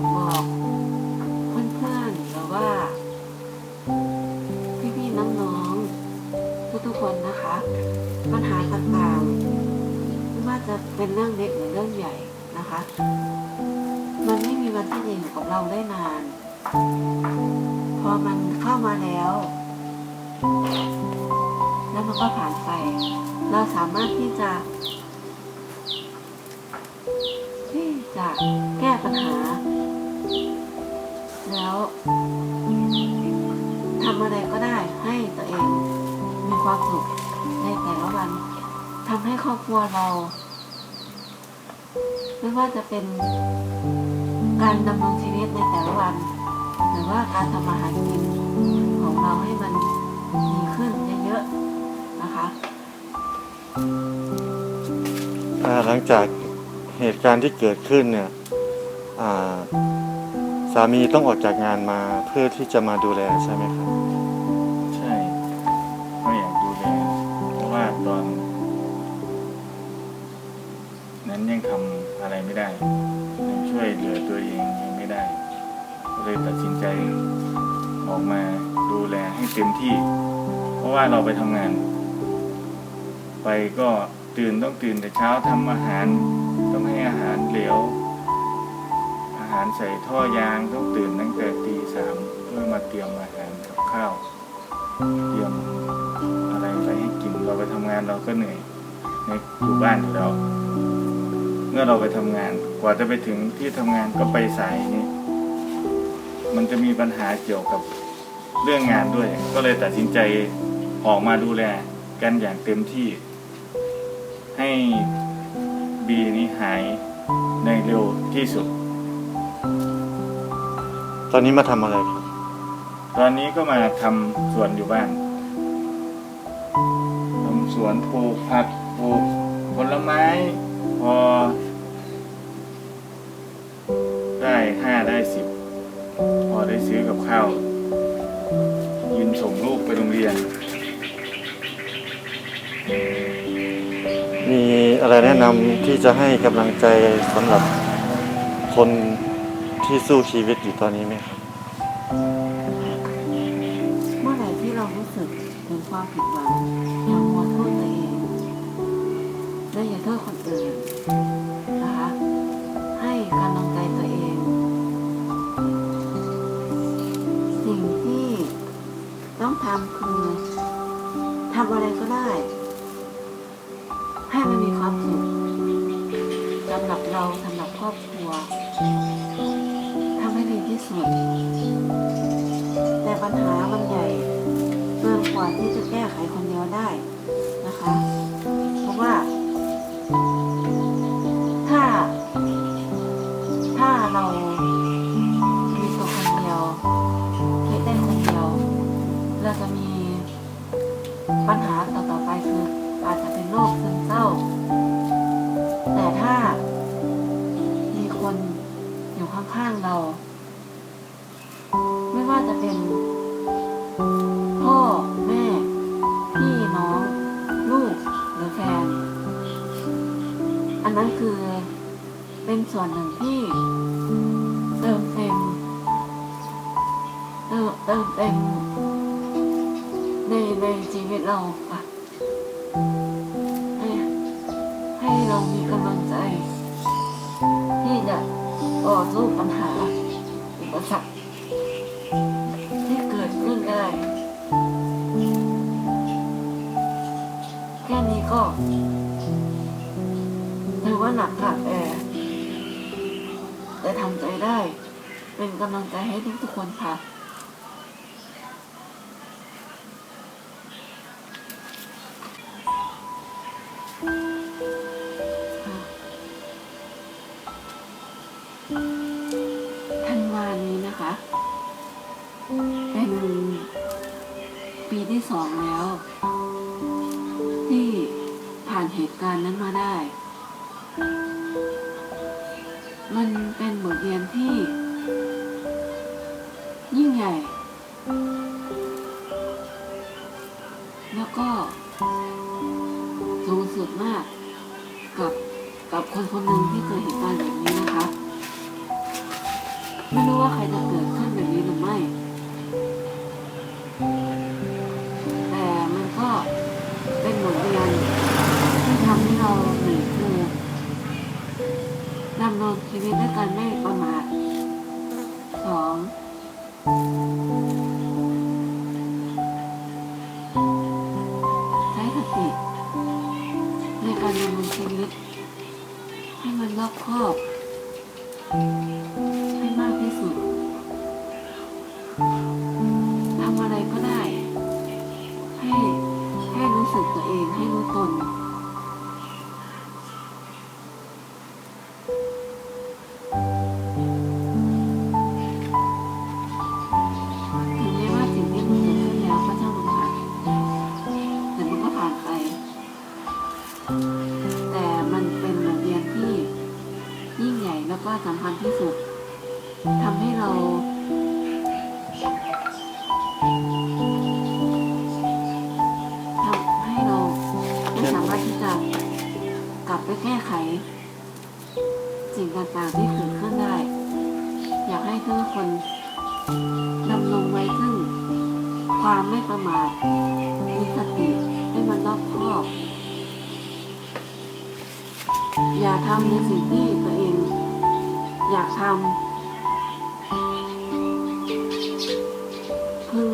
ากบอกเพื่อนๆหรือว่า พี่ๆน้องๆทุกๆคนนะคะ ปัญหาต่างๆไม่ว่าจะเป็นเรื่องเล็กหรือเรื่องใหญ่นะคะ มันไม่มีวันที่จะอยู่กับเราได้นาน พอมันเข้ามาแล้ว แล้วมันก็ผ่านไป เราสามารถที่จะที่จะแก้ปัญหา แล้วทำอะไรก็ได้ให้ตัวเองมีความสุขในแต่ละวันทำให้ครอบครัวเรา ไม่ว่าจะเป็นการดำรงชีวิตในแต่ละวัน หรือว่าการทำมาหากินของเราให้มันดีขึ้นเยอะๆนะคะหลังจากเหตุการณ์ที่เกิดขึ้นเนี่ยอ่า สามีต้องออกจากงานมาเพื่อที่จะมาดูแลใช่ไหมครับ ใช่ก็อยากดูแลเพราะว่าตอน นั้นยังทำอะไรไม่ได้ยังช่วยเหลือตัวเองยังไม่ได้เลยตัดสินใจออกมาดูแลให้เต็มที่ เพราะว่าเราไปทำงาน ไปก็ตื่นต้องตื่นแต่เช้าทำอาหารต้องให้อาหารเหลว หารใส่ท่อยางต้องตื่นตั้งแต่ตีสามเพื่อมาเตรียมอาหารกับข้าว เตรียมอะไรไปให้กินเราไปทำงานเราก็เหนื่อยในอยู่บ้านอยู่แล้วเมื่อเราไปทำงานกว่าจะไปถึงที่ทำงานก็ไปสายนี่มันจะมีปัญหาเกี่ยวกับเรื่องงานด้วย ก็เลยตัดสินใจออกมาดูแลกันอย่างเต็มที่ ให้บีนี้หายในเร็วที่สุด ตอนนี้มาทำอะไรครับตอนนี้ก็มาทำสวนอยู่บ้านทำสวนปลูกผักปลูกผลไม้ พอ ได้ห้าได้สิบพอได้ซื้อกับข้าวยืนส่งลูกไปโรงเรียน มีอะไรแนะนำที่จะให้กำลังใจสำหรับคน ที่สู้ชีวิตอยู่ตอนนี้ไหมครับ เมื่อไหร่ที่เรารู้สึกถึงความผิดหวังอย่ามัวโทษตัวเองและอย่าโทษคนอื่นนะคะให้กำลังใจตัวเอง สิ่งที่ต้องทำคือทำอะไรก็ได้ ให้มันมีความสุขสำหรับเราสำหรับครอบครัว แต่ปัญหามันใหญ่เกินกว่าที่จะแก้ไขคนเดียวได้นะคะ เพราะว่า ถ้า ถ้าเรามีตัวคนเดียวคิดได้คนเดียว เราจะมีปัญหาต่อๆไปคืออาจจะเป็นโรคซึมเศร้า แต่ถ้ามีคนอยู่ข้างๆเรา จะเป็น พ่อแม่ พี่น้อง ลูกหรือแฟน อันนั้นคือเป็นส่วนหนึ่งที่เติมเต็มเติมเติมเต็มในในชีวิตเราค่ะให้ให้เรามีกำลังใจ ที่จะต่อสู้ปัญหาอุปสรรค ก็ถือว่าหนักค่ะแต่แต่ทำใจได้ เป็นกำลังใจให้ทุกทุกคนค่ะธันวานี้นะคะ เป็นปีที่สองแล้ว เหตุการณ์นั้นมาได้ มันเป็นบทเรียนที่ ยิ่งใหญ่ แล้วก็สูงสุดมากกับกับคนคนหนึ่งที่เจอเหตุการณ์แบบนี้นะคะ ไม่รู้ว่าใครจะเกิดขึ้นแบบนี้หรือไม่ ดำเนินชีวิตด้วยการไม่ประมาทสองใช้สติในการดำเนินชีวิต ให้มันรอบคอบ ให้มากที่สุดทำอะไรก็ได้ ให้ให้รู้สึกตัวเองให้รู้ตน วก็สำคัญที่สุดทำให้เราทำให้เราไม่สามารถที่จะกลับไปแก้ไข สิ่งต่างๆที่เกิดขึ้นได้ อยากให้ทุกคนดำรงไว้ซึ่งความไม่ประมาทมีสติให้มันรอบคอบ อย่าทำในสิ่งที่ อยากทำพึง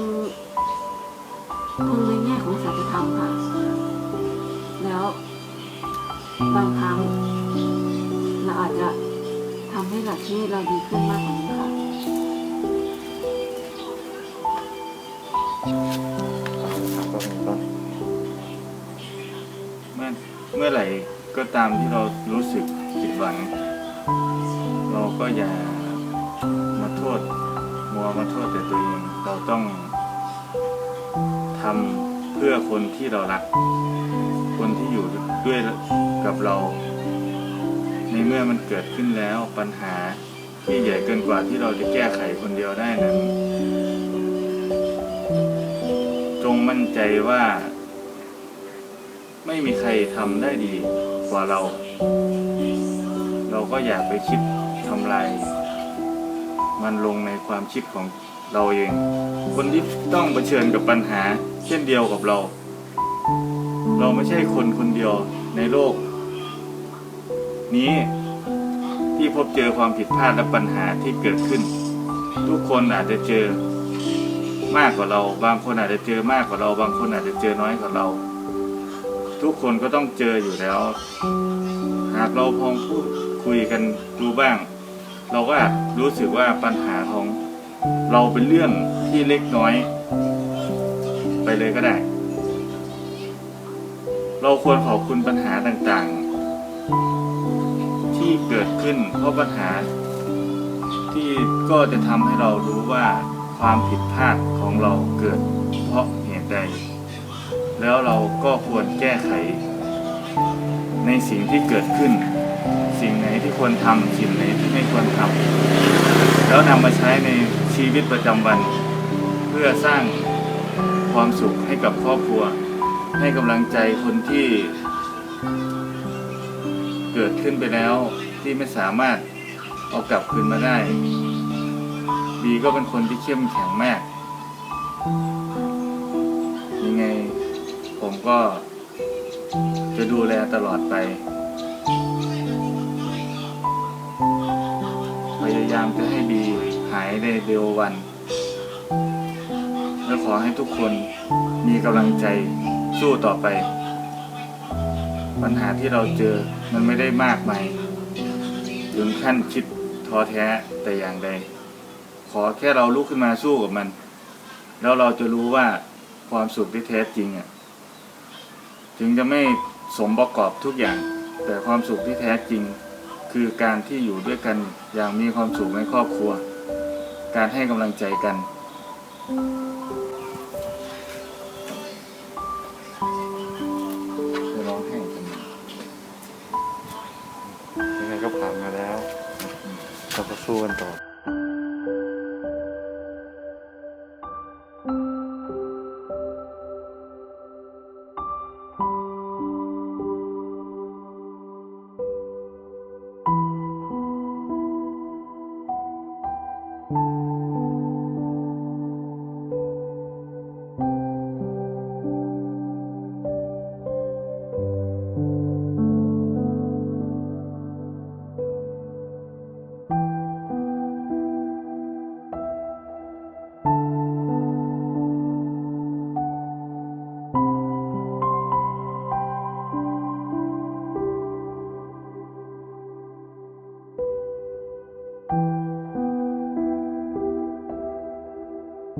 พึงในแง่ของสัจธรรมค่ะ แล้วบางครั้งเราอาจจะทำให้หลักชีวิตเราดีขึ้นมากกว่านี้ค่ะเมื่อเมื่อไหร่ก็ตามที่เรารู้สึกผิดหวัง ก็อย่ามาโทษมัวมาโทษแต่ตัวเอง เราต้องทำเพื่อคนที่เรารัก คนที่อยู่ด้วยกับเรา ในเมื่อมันเกิดขึ้นแล้วปัญหาที่ใหญ่เกินกว่าที่เราจะแก้ไขคนเดียวได้นั้นจงมั่นใจว่า ไม่มีใครทำได้ดีกว่าเรา เราก็อยากไปคิด ทำลาย มันลงในความคิดของเราเอง คนที่ต้องเผชิญกับปัญหา เช่นเดียวกับเรา เราไม่ใช่คนคนเดียวในโลก นี้ที่พบเจอความผิดพลาดและปัญหาที่เกิดขึ้น ทุกคนอาจจะเจอมากกว่าเรา บางคนอาจจะเจอมากกว่าเรา บางคนอาจจะเจอน้อยกว่าเรา ทุกคนก็ต้องเจออยู่แล้ว หากเราพองพูดคุยกันดูบ้าง เราก็อาจรู้สึกว่าปัญหาของเราเป็นเรื่องที่เล็กน้อย ไปเลยก็ได้ เราควรขอบคุณปัญหาต่างๆ ที่เกิดขึ้นเพราะปัญหา ที่ก็จะทำให้เรารู้ว่าความผิดพลาดของเราเกิด เพราะเหตุใด แล้วเราก็ควรแก้ไข ในสิ่งที่เกิดขึ้น สิ่งไหนที่ควรทำสิ่งไหนที่ไม่ควรทำแล้วนำมาใช้ในชีวิตประจำวัน เพื่อสร้างความสุขให้กับครอบครัว ให้กำลังใจคนที่เกิดขึ้นไปแล้วที่ไม่สามารถเอากลับคืนมาได้บีก็เป็นคนที่เข้มแข็งมากยังไงผมก็จะดูแลตลอดไปามจะให้บีหายในเร็ววัน และขอให้ทุกคนมีกำลังใจสู้ต่อไป ปัญหาที่เราเจอมันไม่ได้มากมายถึงขั้นคิดท้อแท้แต่อย่างใด ขอแค่เราลุกขึ้นมาสู้กับมัน แล้วเราจะรู้ว่าความสุขที่แท้จริงอะถึงจะไม่สมประกอบทุกอย่าง แต่ความสุขที่แท้จริง คือการที่อยู่ด้วยกันอย่างมีความสุขในครอบครัว การให้กำลังใจกัน จะร้องไห้กันยังไงก็ผ่านมาแล้วเราก็สู้กันต่อ